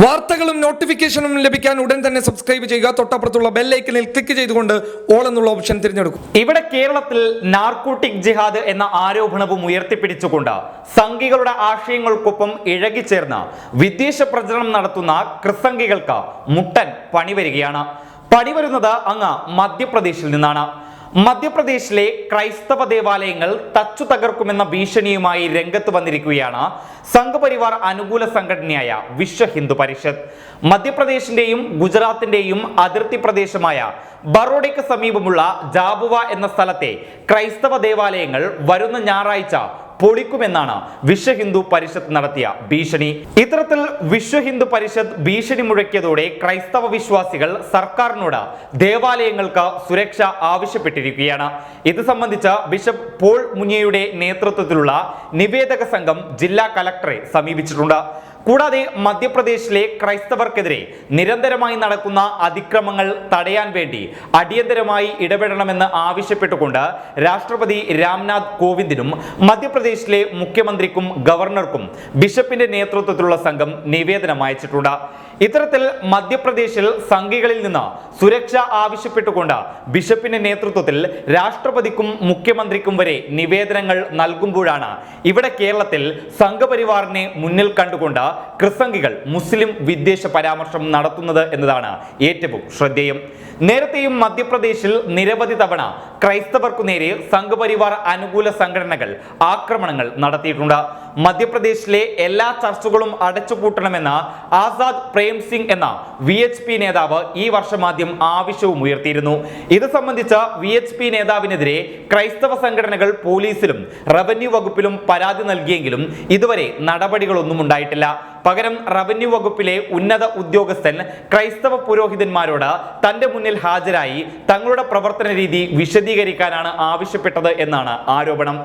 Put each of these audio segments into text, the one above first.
വാർത്തകളും നോട്ടിഫിക്കേഷനും ലഭിക്കാൻ ഉടൻ തന്നെ സബ്സ്ക്രൈബ് ചെയ്യുക. തൊട്ടപ്പുറത്തുള്ള ബെല്ലൈക്കനിൽ ക്ലിക്ക് ചെയ്തുകൊണ്ട് ഓൾ എന്നുള്ള ഓപ്ഷൻ തിരഞ്ഞെടുക്കും. ഇവിടെ കേരളത്തിൽ നാർക്കോട്ടിക് ജിഹാദ് എന്ന ആരോപണവും ഉയർത്തിപ്പിടിച്ചുകൊണ്ട് സംഘികളുടെ ആശയങ്ങൾക്കൊപ്പം ഇഴകിച്ചേർന്ന് വിദേശ പ്രചരണം നടത്തുന്ന ക്രിസംഗികൾക്ക് മുട്ടൻ പണിവരികയാണ്. പണിവരുന്നത് പണി വരുന്നത് അങ്ങ് മധ്യപ്രദേശിൽ നിന്നാണ്. മധ്യപ്രദേശിലെ ക്രൈസ്തവ ദേവാലയങ്ങൾ തച്ചു തകർക്കുമെന്ന ഭീഷണിയുമായി രംഗത്ത് വന്നിരിക്കുകയാണ് സംഘപരിവാർ അനുകൂല സംഘടനയായ വിശ്വ ഹിന്ദു പരിഷത്ത്. മധ്യപ്രദേശിന്റെയും ഗുജറാത്തിന്റെയും അതിർത്തി പ്രദേശമായ ബറോഡയ്ക്ക് സമീപമുള്ള ജാബുവ എന്ന സ്ഥലത്തെ ക്രൈസ്തവ ദേവാലയങ്ങൾ വരുന്ന ഞായറാഴ്ച പൊളിക്കുമെന്നാണ് വിശ്വ ഹിന്ദു പരിഷത്ത് നടത്തിയ ഭീഷണി. ഇത്തരത്തിൽ വിശ്വ ഹിന്ദു പരിഷത്ത് ഭീഷണി മുഴക്കിയതോടെ ക്രൈസ്തവ വിശ്വാസികൾ സർക്കാരിനോട് ദേവാലയങ്ങൾക്ക് സുരക്ഷ ആവശ്യപ്പെട്ടിരിക്കുകയാണ്. ഇത് സംബന്ധിച്ച് ബിഷപ്പ് പോൾ മുനിയയുടെ നേതൃത്വത്തിലുള്ള നിവേദക സംഘം ജില്ലാ കലക്ടറെ സമീപിച്ചിട്ടുണ്ട്. കൂടാതെ മധ്യപ്രദേശിലെ ക്രൈസ്തവർക്കെതിരെ നിരന്തരമായി നടക്കുന്ന അതിക്രമങ്ങൾ തടയാൻ വേണ്ടി അടിയന്തരമായി ഇടപെടണമെന്ന് ആവശ്യപ്പെട്ടുകൊണ്ട് രാഷ്ട്രപതി രാംനാഥ് കോവിന്ദിനും മധ്യപ്രദേശിലെ മുഖ്യമന്ത്രിക്കും ഗവർണർക്കും ബിഷപ്പിന്റെ നേതൃത്വത്തിലുള്ള സംഘം നിവേദനം അയച്ചിട്ടുണ്ട്. ഇത്തരത്തിൽ മധ്യപ്രദേശിൽ സംഘികളിൽ നിന്ന് സുരക്ഷ ആവശ്യപ്പെട്ടുകൊണ്ട് ബിഷപ്പിന്റെ നേതൃത്വത്തിൽ രാഷ്ട്രപതിക്കും മുഖ്യമന്ത്രിക്കും വരെ നിവേദനങ്ങൾ നൽകുമ്പോഴാണ് ഇവിടെ കേരളത്തിൽ സംഘപരിവാറിനെ മുന്നിൽ കണ്ടുകൊണ്ട് ക്രിസംഗികൾ മുസ്ലിം വിദ്വേഷ പരാമർശം നടത്തുന്നത് എന്നതാണ് ഏറ്റവും ശ്രദ്ധേയം. നേരത്തെയും മധ്യപ്രദേശിൽ നിരവധി തവണ ക്രൈസ്തവർക്കു നേരെ സംഘപരിവാർ അനുകൂല സംഘടനകൾ ആക്രമണങ്ങൾ നടത്തിയിട്ടുണ്ട്. മധ്യപ്രദേശിലെ എല്ലാ ചർച്ചുകളും അടച്ചുപൂട്ടണമെന്ന് ആസാദ് പ്രേം സിംഗ് എന്ന വി എച്ച് പി നേതാവ് ഈ വർഷം ആദ്യം ആവശ്യവും ഉയർത്തിയിരുന്നു. ഇത് സംബന്ധിച്ച് വി എച്ച് പി നേതാവിനെതിരെ ക്രൈസ്തവ സംഘടനകൾ പോലീസിലും റവന്യൂ വകുപ്പിലും പരാതി നൽകിയെങ്കിലും ഇതുവരെ നടപടികളൊന്നും ഉണ്ടായിട്ടില്ല. പകരം റവന്യൂ വകുപ്പിലെ ഉന്നത ഉദ്യോഗസ്ഥൻ ക്രൈസ്തവ പുരോഹിതന്മാരോട് തന്റെ മുന്നിൽ ഹാജരായി തങ്ങളുടെ പ്രവർത്തന രീതി വിശദീകരിക്കാനാണ് ആവശ്യപ്പെട്ടത് എന്നാണ് ആരോപണം.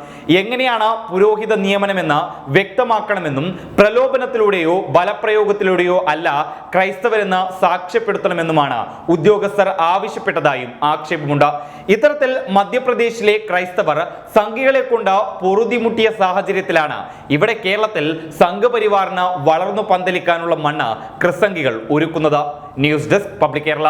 എങ്ങനെയാണ് പുരോഹിത നിയമനമെന്ന് വ്യക്തമാക്കണമെന്നും പ്രലോഭനത്തിലൂടെയോ ബലപ്രയോഗത്തിലൂടെയോ അല്ല ക്രൈസ്തവരെന്ന് സാക്ഷ്യപ്പെടുത്തണമെന്നുമാണ് ഉദ്യോഗസ്ഥർ ആവശ്യപ്പെട്ടതായും ആക്ഷേപമുണ്ട്. ഇത്തരത്തിൽ മധ്യപ്രദേശിലെ ക്രൈസ്തവർ സംഘികളെ കൊണ്ട് പൊറുതിമുട്ടിയ സാഹചര്യത്തിലാണ് ഇവിടെ കേരളത്തിൽ സംഘപരിവാറിന് വളർന്നു പന്തലിക്കാനുള്ള മണ്ണ് ക്രിസംഗികൾ ഒരുക്കുന്നത്. News desk public Kerala.